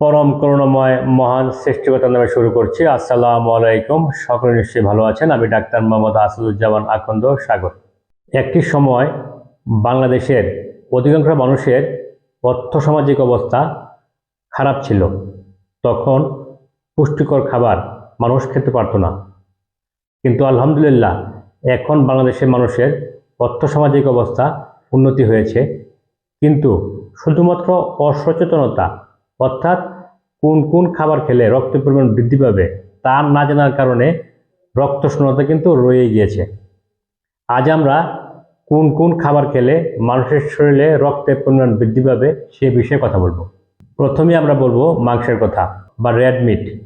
পরম করুণাময় মহান সৃষ্টিকতার নামে শুরু করছি। আসসালামু আলাইকুম। সকলে নিশ্চয়ই ভালো আছেন। আমি ডাক্তার মোহাম্মদ আসাদুজ্জামান আকন্দ সাগর। একটি সময় বাংলাদেশের অধিকাংশ মানুষের অর্থসামাজিক অবস্থা খারাপ ছিল। তখন পুষ্টিকর খাবার মানুষ খেতে পারতো না। কিন্তু আলহামদুলিল্লাহ এখন বাংলাদেশের মানুষের অর্থসামাজিক অবস্থা উন্নতি হয়েছে। কিন্তু শুধুমাত্র অসচেতনতা অর্থাৎ কোন কোন খাবার খেলে রক্তের পরিমাণ বৃদ্ধি পাবে তা না জানার কারণে রক্ত রক্তশূন্যতা কিন্তু রয়ে গিয়েছে। আজ আমরা কোন কোন খাবার খেলে মানুষের শরীরে রক্তের পরিমাণ বৃদ্ধি পাবে সে বিষয়ে কথা বলব। প্রথমে আমরা বলব মাংসের কথা বা রেড মিট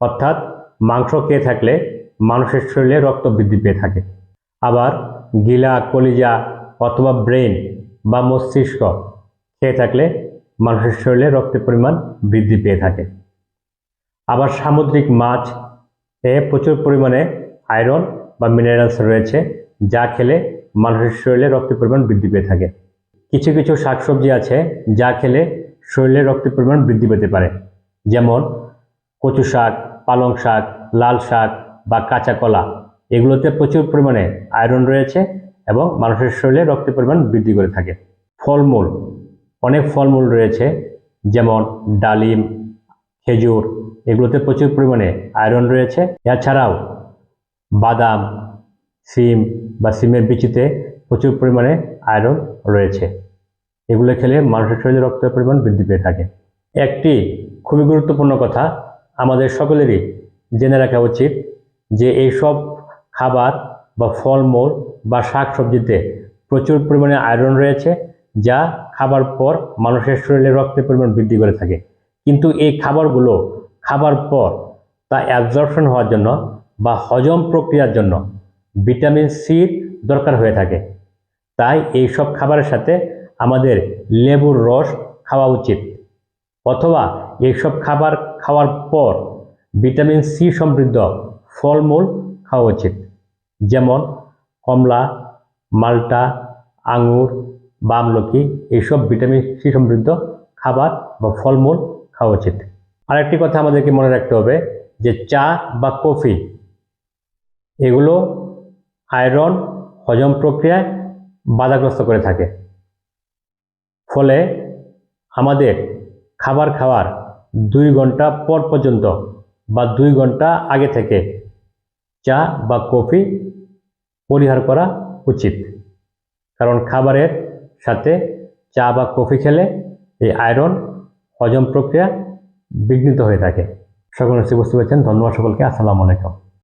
অর্থাৎ মাংস খেয়ে থাকলে মানুষের শরীরে রক্ত বৃদ্ধি পেয়ে থাকে। আবার গিলা, কলিজা অথবা ব্রেন বা মস্তিষ্ক খেয়ে থাকলে মানুষের শরীরে রক্তের পরিমাণ বৃদ্ধি পেয়ে থাকে। আবার সামুদ্রিক মাছ এ প্রচুর পরিমাণে আয়রন বা মিনারেলস রয়েছে, যা খেলে মানুষের শরীরে রক্তের পরিমাণ বৃদ্ধি পেয়ে থাকে। কিছু কিছু শাকসবজি আছে, যা খেলে শরীরে রক্তের পরিমাণ বৃদ্ধি পেতে পারে। যেমন কচু শাক, পালং শাক, লাল শাক বা কাঁচা কলা, এগুলোতে প্রচুর পরিমাণে আয়রন রয়েছে এবং মানুষের শরীরে রক্তের পরিমাণ বৃদ্ধি করে থাকে। ফলমূল অনেক ফলমূল রয়েছে, যেমন ডালিম, খেজুর, এগুলোতে প্রচুর পরিমাণে আয়রন রয়েছে। এছাড়াও বাদাম, সিম বা সিমের বিচিতে প্রচুর পরিমাণে আয়রন রয়েছে। এগুলো খেলে মানুষের শরীরে রক্তের পরিমাণ বৃদ্ধি পেয়ে থাকে। একটি খুবই গুরুত্বপূর্ণ কথা আমাদের সকলেরই জেনে রাখা উচিত যে এইসব খাবার বা ফলমূল বা শাক সবজিতে প্রচুর পরিমাণে আয়রন রয়েছে। যা খাবার পর মানুষের শরীরে রক্তের পরিমাণ বৃদ্ধি করে থাকে। কিন্তু এই খাবারগুলো খাবার পর তা অ্যাবজর্পশন হওয়ার জন্য বা হজম প্রক্রিয়ার জন্য ভিটামিন সির দরকার হয়ে থাকে। তাই এই সব খাবারের সাথে আমাদের লেবুর রস খাওয়া উচিত। অথবা এইসব খাবার খাওয়ার পর ভিটামিন সি সমৃদ্ধ ফলমূল খাওয়া উচিত। যেমন কমলা, মাল্টা, আঙুর বা আমলকি এইসব ভিটামিন সি সমৃদ্ধ খাবার বা ফলমূল খাওয়া উচিত। আরেকটি কথা আমাদেরকে মনে রাখতে হবে যে চা বা কফি, এগুলো আয়রন, হজম প্রক্রিয়ায় বাধাগ্রস্ত করে থাকে। ফলে আমাদের খাবার খাওয়ার দুই ঘণ্টা পর পর্যন্ত বা দুই ঘণ্টা আগে থেকে চা বা কফি পরিহার করা উচিত। কারণ খাবারের সাথে চা বা কফি খেলে এই আয়রন হজম প্রক্রিয়া বিঘ্নিত হয়ে থাকে। সকল বুঝতে পেরেছেন। ধন্যবাদ সকলকে। আসসালামু আলাইকুম।